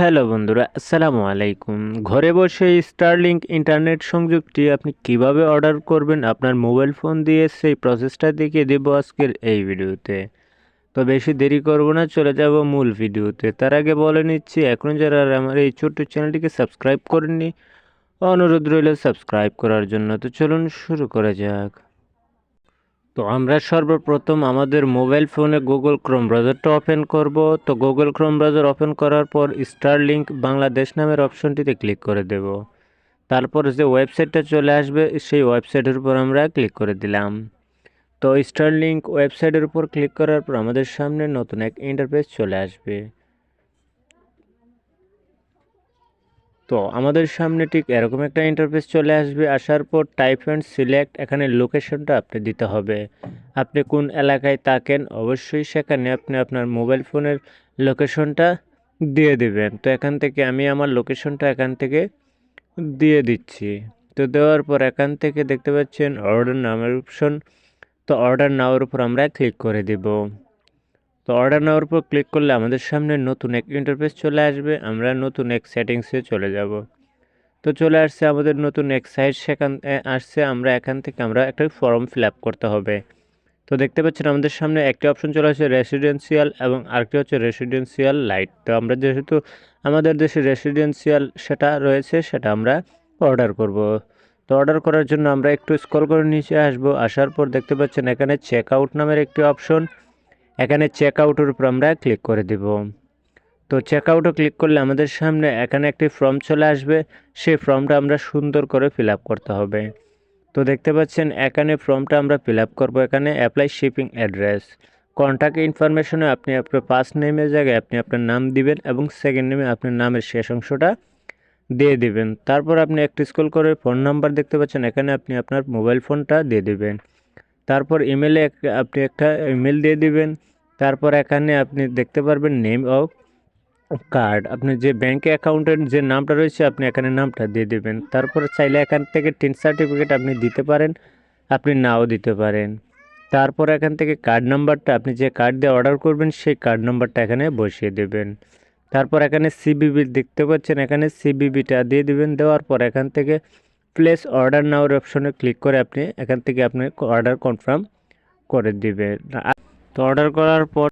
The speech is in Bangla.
হ্যালো বন্ধুরা, আসসালামু আলাইকুম। ঘরে বসে স্টারলিংক ইন্টারনেট সংযোগটি আপনি কীভাবে অর্ডার করবেন আপনার মোবাইল ফোন দিয়ে, সেই প্রসেসটা দেখিয়ে দেবো আজকের এই ভিডিওতে। তো বেশি দেরি করব না, চলে যাব মূল ভিডিওতে। তার আগে বলে নিচ্ছি, এখন যারা আমার এই ছোট্ট চ্যানেলটিকে সাবস্ক্রাইব করেননি, অনুরোধ রইল সাবস্ক্রাইব করার জন্য। তো চলুন শুরু করা যাক। তো আমরা সর্বপ্রথম আমাদের মোবাইল ফোনে গুগল ক্রোম ব্রাউজারটা ওপেন করব। তো গুগল ক্রোম ব্রাউজার ওপেন করার পর স্টারলিংক বাংলাদেশ নামের অপশনটিতে ক্লিক করে দেব। তারপর যে ওয়েবসাইটটা চলে আসবে, সেই ওয়েবসাইটের উপর আমরা ক্লিক করে দিলাম। তো স্টারলিংক ওয়েবসাইটের উপর ক্লিক করার পর আমাদের সামনে নতুন এক ইন্টারফেস চলে আসবে। তো আমাদের সামনে ঠিক এরকম একটা ইন্টারফেস চলে আসবে। আসার পর টাইপ অ্যান্ড সিলেক্ট এখানে লোকেশনটা আপনি দিতে হবে। আপনি কোন এলাকায় থাকেন অবশ্যই সেখানে আপনি আপনার মোবাইল ফোনের লোকেশনটা দিয়ে দিবেন। তো এখান থেকে আমি আমার লোকেশনটা এখান থেকে দিয়ে দিচ্ছি। তো দেওয়ার পর এখান থেকে দেখতে পাচ্ছেন অর্ডার নামের অপশন তো অর্ডার নেওয়ার উপর আমরা ক্লিক করে দেব। তো অর্ডার নেওয়ার উপর ক্লিক করলে আমাদের সামনে নতুন এক ইন্টারফেস চলে আসবে, আমরা নতুন এক সেটিংসে চলে যাব। তো চলে আসছে আমাদের নতুন এক সাইট সেখান আসছে, আমরা এখান থেকে আমরা একটা ফর্ম ফিল আপ করতে হবে। তো দেখতে পাচ্ছেন আমাদের সামনে একটি অপশন চলে আসছে রেসিডেন্সিয়াল এবং আরেকটি হচ্ছে রেসিডেন্সিয়াল লাইট তো আমরা যেহেতু আমাদের দেশে রেসিডেন্সিয়াল সেটা রয়েছে, সেটা আমরা অর্ডার করব। তো অর্ডার করার জন্য আমরা একটু স্ক্রল করে নিচে আসব, আসার পর দেখতে পাচ্ছেন এখানে চেক আউট নামের একটি অপশন এখানে চেক আউটের উপর আমরা ক্লিক করে দেব। তো চেক আউটও ক্লিক করলে আমাদের সামনে এখানে একটি ফর্ম চলে আসবে। সেই ফর্মটা আমরা সুন্দর করে ফিল করতে হবে। তো দেখতে পাচ্ছেন, এখানে ফর্মটা আমরা ফিল করব। এখানে অ্যাপ্লাই শিপিং অ্যাড্রেস কন্ট্যাক্ট ইনফরমেশনে আপনি আপনার ফার্স্ট নেমের জায়গায় আপনি আপনার নাম দিবেন এবং সেকেন্ড নেমে আপনার নামের শেষ অংশটা দিয়ে দিবেন। তারপর আপনি একটি স্কুল করে ফোন নাম্বার দেখতে পাচ্ছেন। এখানে আপনি আপনার মোবাইল ফোনটা দিয়ে দিবেন। তারপর ইমেলে আপনি একটা ইমেল দিয়ে দিবেন। তারপর এখানে আপনি দেখতে পারবেন নেম অফ কার্ড আপনি যে ব্যাঙ্ক অ্যাকাউন্টের যে নামটা রয়েছে, আপনি এখানে নামটা দিয়ে দেবেন। তারপর চাইলে এখান থেকে টিন সার্টিফিকেট আপনি দিতে পারেন, আপনি নাও দিতে পারেন। তারপর এখান থেকে কার্ড নাম্বারটা আপনি যে কার্ড দিয়ে অর্ডার করবেন, সেই কার্ড নাম্বারটা এখানে বসিয়ে দেবেন। তারপর এখানে সিবিবি দেখতে পাচ্ছেন, এখানে সিবিবিটা দিয়ে দিবেন। দেওয়ার পর এখান থেকে প্লেস অর্ডার নাওয়ার অপশনে ক্লিক করে আপনি এখান থেকে আপনি অর্ডার কনফার্ম করে দিবেন। তো অর্ডার করার পর